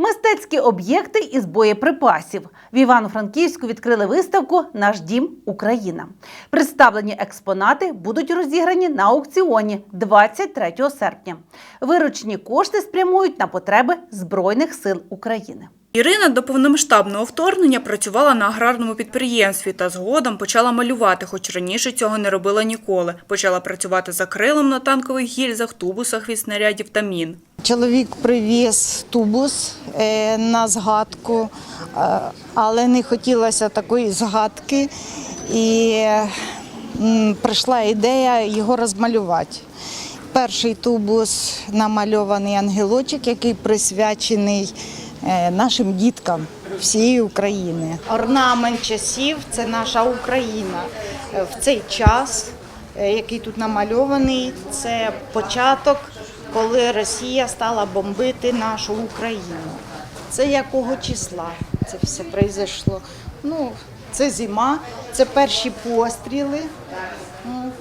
Мистецькі об'єкти із боєприпасів в Івано-Франківську відкрили виставку Наш дім Україна. Представлені експонати будуть розіграні на аукціоні 23 серпня. Виручені кошти спрямують на потреби Збройних сил України. Ірина до повномасштабного вторгнення працювала на аграрному підприємстві та згодом почала малювати, хоч раніше цього не робила ніколи. Почала працювати за крилом на танкових гільзах, тубусах від снарядів та мін. Чоловік привіз тубус е, на згадку, е, але не хотілося такої згадки, і прийшла ідея його розмалювати. Перший тубус намальований ангелочок, який присвячений е, нашим діткам всієї України. Орнамент часів це наша Україна. В цей час, який тут намальований, це початок коли Росія стала бомбити нашу Україну. Це якого числа це все произошло? Ну, це зима, це перші постріли. Ну,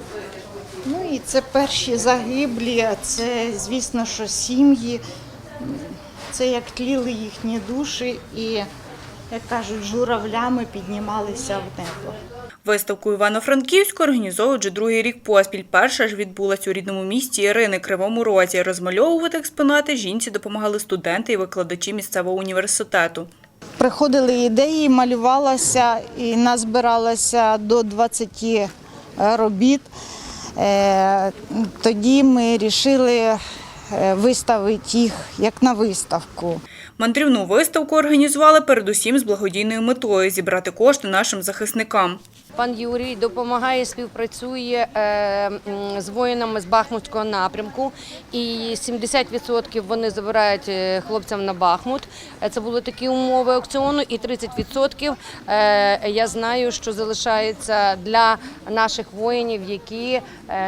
Ну і це перші загиблі, це, звісно, що сім'ї, це як тліли їхні душі і, як кажуть, журавлями піднімалися в небо. Виставку Івано-Франківську організовують вже другий рік поспіль. Перша ж відбулась у рідному місті Ірини Кривому Розі. Розмальовувати експонати жінці допомагали студенти і викладачі місцевого університету. Приходили ідеї, малювалося і назбиралося до 20 робіт. Е, Тоді ми вирішили виставити їх як на виставку. Мандрівну виставку організували передусім з благодійною метою зібрати кошти нашим захисникам. Пан Юрій допомагає, співпрацює е, з воїнами з Бахмутського напрямку, і 70% вони забирають е, хлопцям на Бахмут. Е, Це були такі умови аукціону, і 30% е, я знаю, що залишається для наших воїнів, які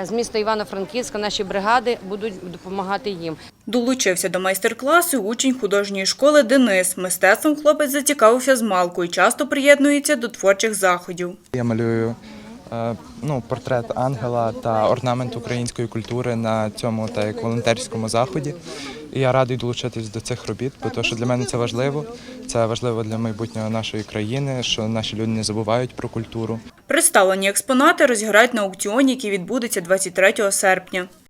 з міста Івано-Франківська, наші бригади будуть допомагати їм. Долучився до майстер-класу учень художньої школи Денис. Мистецтвом хлопець зацікавився з малку і часто приєднується до творчих заходів. Я малюю е, ну, портрет ангела та орнамент української культури на цьому та як волонтерському заході. І я радий долучитись до цих робіт, бо то, що для мене це важливо. Це важливо для майбутнього нашої країни, що наші люди не забувають про культуру. Представлені експонати розіграють на аукціоні, який відбудеться 23 серпня.